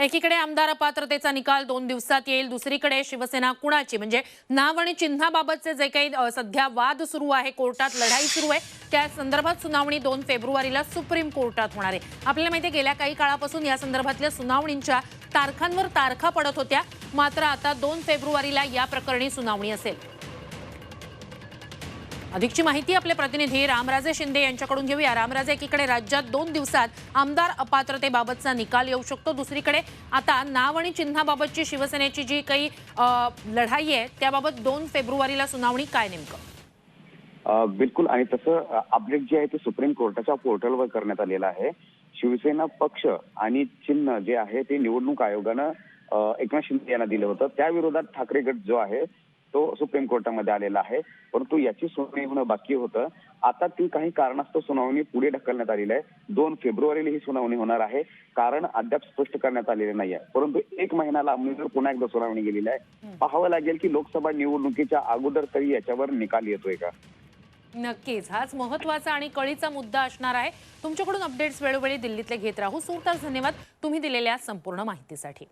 एकीकडे आमदार अपात्रतेचा निकाल दोन दिवसात येईल दुसरीकडे शिवसेना कुणाची? म्हणजे नाव आणि चिन्हाबाबतचे जे काही सध्या वाद सुरू आहे कोर्टात लढाई सुरू आहे त्या संदर्भात सुनावणी दोन फेब्रुवारीला सुप्रीम कोर्टात होणार आहे. आपल्याला माहिती आहे गेल्या काही काळापासून या संदर्भातल्या सुनावणींच्या तारखांवर तारखा पडत होत्या. मात्र आता दोन फेब्रुवारीला या प्रकरणी सुनावणी असेल. अधिकची माहिती आपले प्रतिनिधी रामराजे शिंदे यांच्याकडून घेऊया. रामराजे एकीकडे राज्यात दोन दिवसात आमदार अपात्रतेबाबतचा निकाल येऊ शकतो. दुसरीकडे आता नाव आणि चिन्हाबाबतची शिवसेनेची जी काही लढाई आहे त्याबाबत दोन फेब्रुवारीला सुनावणी काय नेमकं? बिलकुल आणि तसं अपडेट जे आहे ते सुप्रीम कोर्टाच्या पोर्टलवर करण्यात आलेलं आहे. शिवसेना पक्ष आणि चिन्ह जे आहे ते निवडणूक आयोगानं एकनाथ शिंदे यांना दिलं होतं. त्या विरोधात ठाकरे गट जो आहे तो सुप्रीम कोर्टामध्ये आलेला आहे. परंतु याची सुनावणी होणं बाकी होतं. आता ती काही कारणास्तव सुनावणी पुढे ढकलण्यात आलेली आहे. दोन फेब्रुवारीला ही सुनावणी होणार आहे. कारण अद्याप स्पष्ट करण्यात आलेले नाही आहे. परंतु एक महिना लांबणीवर पुन्हा एकदा सुनावणी गेलेली आहे. पाहावं लागेल की लोकसभा निवडणुकीच्या अगोदर तरी याच्यावर निकाल येतोय का? नक्कीच. हाच महत्त्वाचा आणि कळीचा मुद्दा असणार आहे. तुमच्याकडून अपडेट्स वेळोवेळी दिल्लीतले घेत राहू. सूर तर धन्यवाद. तुम्ही दिलेल्या संपूर्ण माहितीसाठी.